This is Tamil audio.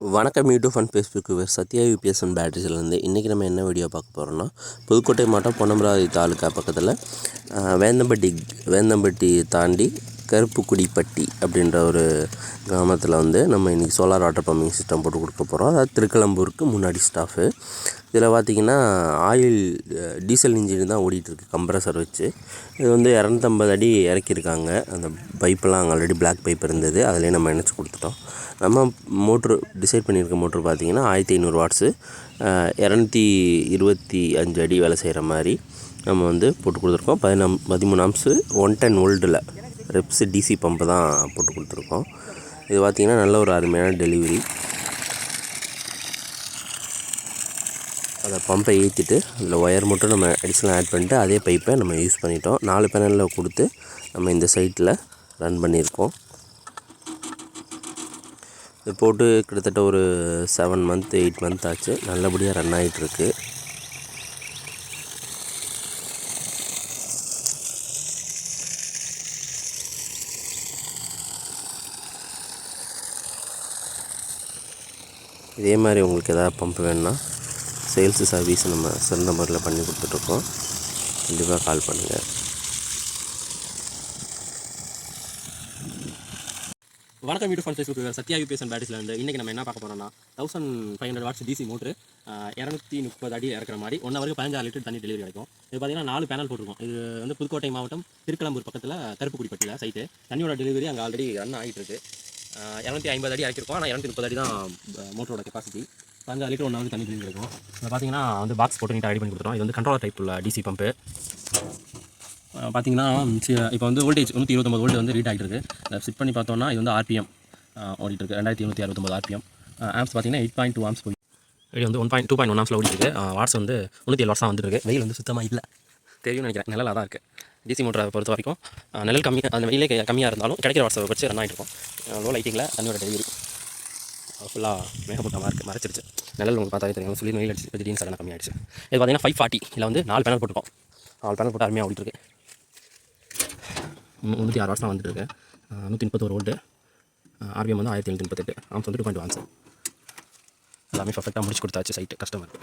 வணக்கம் YouTube and Facebook Sathya UPS and பேட்டரிஸ்லேருந்து இன்றைக்கி நம்ம என்ன வீடியோ பார்க்க போகிறோம்னா புதுக்கோட்டை மாவட்டம் பொன்னமராவதி தாலுக்கா பக்கத்தில் வேந்தம்பட்டி வேந்தம்பட்டி தாண்டி கருப்புக்குடிப்பட்டி அப்படின்ற ஒரு கிராமத்தில் வந்து நம்ம இன்றைக்கி சோலார் வாட்டர் பம்பிங் சிஸ்டம் போட்டு கொடுக்க போகிறோம் அதாவது திருக்கலம்பூருக்கு முன்னாடி ஸ்டாஃபு இதில் பார்த்திங்கன்னா ஆயில் டீசல் இன்ஜின் தான் ஓடிட்டுருக்கு கம்ப்ரஸர் வச்சு. இது வந்து இரநூத்தம்பது அடி இறக்கியிருக்காங்க. அந்த பைப்பெல்லாம் அங்கே ஆல்ரெடி பிளாக் பைப் இருந்தது. அதிலே நம்ம இணைச்சி கொடுத்துட்டோம். நம்ம மோட்ரு டிசைட் பண்ணியிருக்க மோட்ரு பார்த்தீங்கன்னா ஆயிரத்தி ஐநூறு வாட்ஸு இரநூத்தி இருபத்தி அஞ்சு அடி வேலை செய்கிற மாதிரி நம்ம வந்து போட்டு கொடுத்துருக்கோம். பதினாம் பதிமூணு அம்சு ஒன் டென் ஓல்டில் ரெப்ஸ் டிசி பம்பு தான் போட்டு கொடுத்துருக்கோம். இது பார்த்திங்கன்னா நல்ல ஒரு அருமையான டெலிவரி அந்த பம்பை ஏற்றிட்டு அதில் ஒயர் மட்டும் நம்ம அடிஷ்னலாக ஆட் பண்ணிட்டு அதே பைப்பை நம்ம யூஸ் பண்ணிட்டோம். நாலு பேனலில் கொடுத்து நம்ம இந்த சைட்டில் ரன் பண்ணியிருக்கோம். இது போட்டு கிட்டத்தட்ட ஒரு செவன் மந்த் எயிட் மந்த் ஆச்சு. நல்லபடியாக ரன் ஆகிட்டுருக்கு இதே மாதிரி உங்களுக்கு எதாவது பம்ப் வேணுன்னா சேல்ஸு சர்வீஸ் நம்ம சிறந்த முறையில் பண்ணி கொடுத்துட்ருக்கோம். கண்டிப்பாக கால் பண்ணுங்கள் வணக்கம் யூடியூப் ஃபன் ஃபேஸ்புக் சத்யா யூபிஎஸ்என் அண்ட் பேட்டரிஸ்ல இருந்து இன்றைக்கி நம்ம என்ன பார்க்க போகிறோம்னா thousand five hundred watts DC motor இரநூத்தி முப்பது அடி இறக்குற மாதிரி ஒன் ஹவருக்கு பதினஞ்சாறு லிட்டர் தண்ணி டெலிவரி கிடைக்கும். இது பார்த்தீங்கன்னா நாலு பேனல் போட்டிருக்கோம். இது வந்து புதுக்கோட்டை மாவட்டம் திருக்கலம்பூர் பக்கத்தில் கருப்புக்குடிப்பட்டியில் சைட்டு தண்ணியோட டெலிவரி அங்கே ஆல்ரெடி ரன் ஆகிட்டு இருக்குது இரநூத்தி ஐம்பது அடி இறக்கிருக்கோம் ஆனால் இரநூத்தி முப்பது அடி தான் மோட்டரோட கெப்பாசிட்டி பதினஞ்சாறு லிட்டர் ஒன் ஹவருக்கு தண்ணி கிடைக்கும் இது பார்த்தீங்கன்னா வந்து பாக்ஸ் போட்டு நீட்டாக ரெடி பண்ணி கொடுத்துருவோம் இது வந்து கண்ட்ரோலர் டைப் உள்ள டிசி பம்பு பார்த்தீங்கன்னா இப்போ வந்து வோல்டேஜ் நூற்றி இருபத்தொம்பது வோல்ட் வந்து ரீட் ஆகிட்டு இருக்கு அதை செட் பண்ணி பார்த்தோம்னா இது வந்து ஆர்பிஎம் ஓடிட்டு இருக்கு ரெண்டாயிரத்தி இருநூற்றி அறுபத்தொம்பது ஆர்பிஎம் ஆம்ஸ் பார்த்தீங்கன்னா எயிட் பாயிண்ட் டூ ஆம்ஸ் போய் இது வந்து one point two point one ஆம்ஸில் ஓடிட்டு இருக்கு வாட்ஸ் வந்து முந்நூற்றி ஏழு வாட்ஸாக வந்துருக்கு வெயில் வந்து சுத்தமாக இல்லை. தெரியும்னு நினைக்கிறேன். நிழலாக தான் இருக்குது டிசி மோட்டரை பொறுத்த வரைக்கும் நிழல் கம்மி அந்த வெயிலே கம்மியாக இருந்தாலும் கிடைக்கிற வாட்ஸை வச்சு ரன் ஆகிட்டு இருக்கும் லோ லைட்டிங்கில் தண்ணியோட டெலிவரி ஃபுல்லாக மேகமூட்டமாக இருக்குது மறைச்சிருச்சு. நிழல் உங்களுக்கு பார்த்தாலே தெரியும். சொல்லி வெயில் அடிச்சு திடீர்னு சடனாக கம்மியாயிடுச்சு. இது பார்த்தீங்கன்னா ஃபைவ் ஃபார்ட்டி இல்லை வந்து நாலு பேனல் போட்டுருக்கோம். நாலு பேனல் போட்டு அருமையாக ஓடிட்டுருக்கு. முந்நூற்றி ஆறு வருஷம் வந்துட்டு இருக்கு நூற்றி முப்பத்தொரு வோல்ட்டு ஆர்பிஎம் வந்து ஆயிரத்தி எழுநூற்றி முப்பத்தெட்டு. ஆம்ஸ் வந்து டூ பாயிண்ட் ஒன் சார் எல்லாமே பர்ஃபெக்டாக முடிச்சு கொடுத்தாச்சு சைட்டு கஸ்டமருக்கு